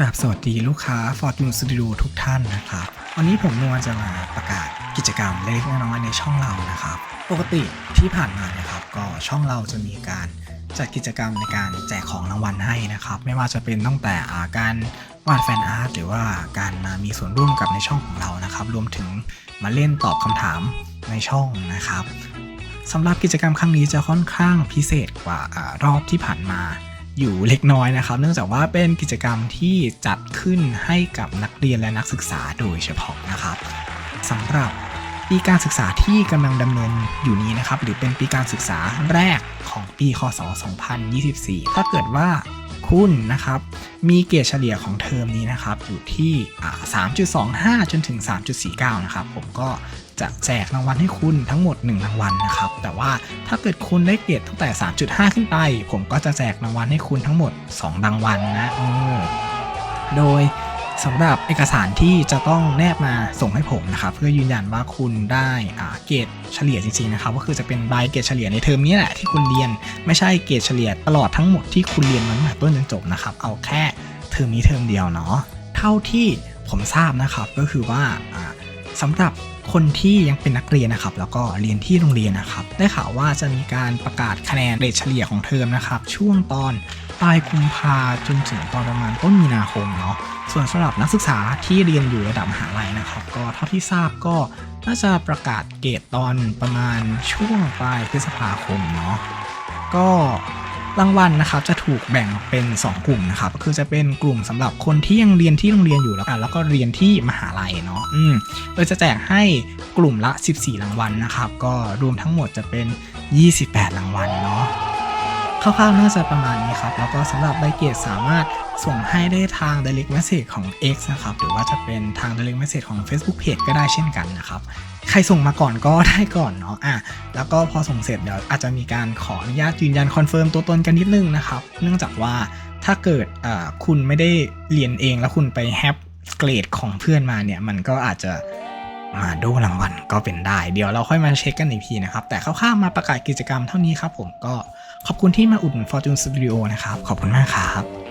กราบสวัสดีลูกค้า Fortune Studio ทุกท่านนะครับ วันนี้ผมนวลจะมาประกาศกิจกรรมเล็กๆน้อยๆในช่องเรานะครับ ปกติที่ผ่านมานี่ยครับ ก็ช่องเราจะมีการจัดกิจกรรมในการแจกของรางวัลให้นะครับ ไม่ว่าจะเป็นตั้งแต่อาการวาดแฟนอาร์ตหรือว่าการมามีส่วนร่วมกับในช่องของเรานะครับ รวมถึงมาเล่นตอบคำถามในช่องนะครับสำหรับกิจกรรมครั้งนี้จะค่อนข้างพิเศษกว่าอารอบที่ผ่านมา อยู่เล็กน้อยนะครับ เนื่องจากว่าเป็นกิจกรรมที่จัดขึ้นให้กับนักเรียนและนักศึกษาโดยเฉพาะนะครับสำหรับปีการศึกษาที่กำลังดำเนินอยู่นี้นะครับ หรือเป็นปีการศึกษาแรกของปีคศ 2024 ถ้าเกิดว่า คุณนะครับ มีเกรดเฉลี่ยของเทอมนี้นะครับ อยู่ที่ 3.25 จนถึง 3.49 นะครับ ผมก็จะแจกรางวัลให้คุณทั้งหมด 1 รางวัลนะครับ แต่ว่าถ้าเกิดคุณได้เกรดตั้งแต่ 3.5 ขึ้นไป ผมก็จะแจกรางวัลให้คุณทั้งหมด 2 รางวัลนะโดย สำหรับเอกสารที่จะต้องแนบมาส่งให้ผมนะครับเพื่อยืนยันว่าคุณได้เกรดเฉลี่ยจริงๆนะครับก็คือจะเป็นใบเกรดเฉลี่ยในเทอมนี้แหละที่คุณเรียนไม่ใช่เกรดเฉลี่ยตลอดทั้งหมดที่คุณเรียนมาตั้งแต่ต้นจนจบนะครับเอาแค่เทอมนี้เทอมเดียวเนาะเท่าที่ผมทราบนะครับก็คือว่าอ่าสำหรับคนที่ยังเป็นนักเรียนนะครับ แล้วก็เรียนที่โรงเรียนนะครับ ได้ข่าวว่าจะมีการประกาศคะแนนเกรทเฉลี่ยของเทอมนะครับ ช่วงตอน ปลายกุมภาจนถึงตอนประมาณต้นมีนาคมเนาะส่วนสำหรับนักศึกษาที่เรียนอยู่ระดับมหาลัยนะครับ ก็เท่าที่ทราบก็น่าจะประกาศเกรดตอนประมาณช่วงปลายพฤษภาคมเนาะก็รางวัลนะครับจะถูกแบ่งเป็น 2 กลุ่มนะครับก็คือจะเป็นกลุ่มสำหรับคนที่ยังเรียนที่โรงเรียนอยู่แล้วอะแล้วก็เรียนที่มหาลัยเนาะอืมโดยจะแจกให้กลุ่มละ 14 รางวัลนะครับ ก็รวมทั้งหมดจะเป็น 28 รางวัลเนาะ ร่าวๆน่าจะประมาณนี้ครับ แล้วก็สำหรับใบเกรดสามารถส่งให้ได้ทาง direct message ของ X นะครับ หรือว่าจะเป็นทาง direct message ของ Facebook Page ก็ได้เช่นกันนะครับ ใครส่งมาก่อนก็ได้ก่อนเนาะอะแล้วก็พอส่งเสร็จเดี๋ยวอาจจะมีการขออนุญาตยืนยันคอนเฟิร์มตัวตนกันนิดนึงนะครับ เนื่องจากว่าถ้าเกิดคุณไม่ได้เรียนเองแล้วคุณไปแฮปเกรดของเพื่อนมาเนี่ยมันก็อาจจะ มาโดนรางวัลก็เป็นได้ เดี๋ยวเราค่อยมาเช็คกันอีกทีนะครับ แต่คร่าวๆมาประกาศกิจกรรมเท่านี้ครับผมก็ขอบคุณที่มาอุดหนุน Fortune Studio นะครับ ขอบคุณมากครับ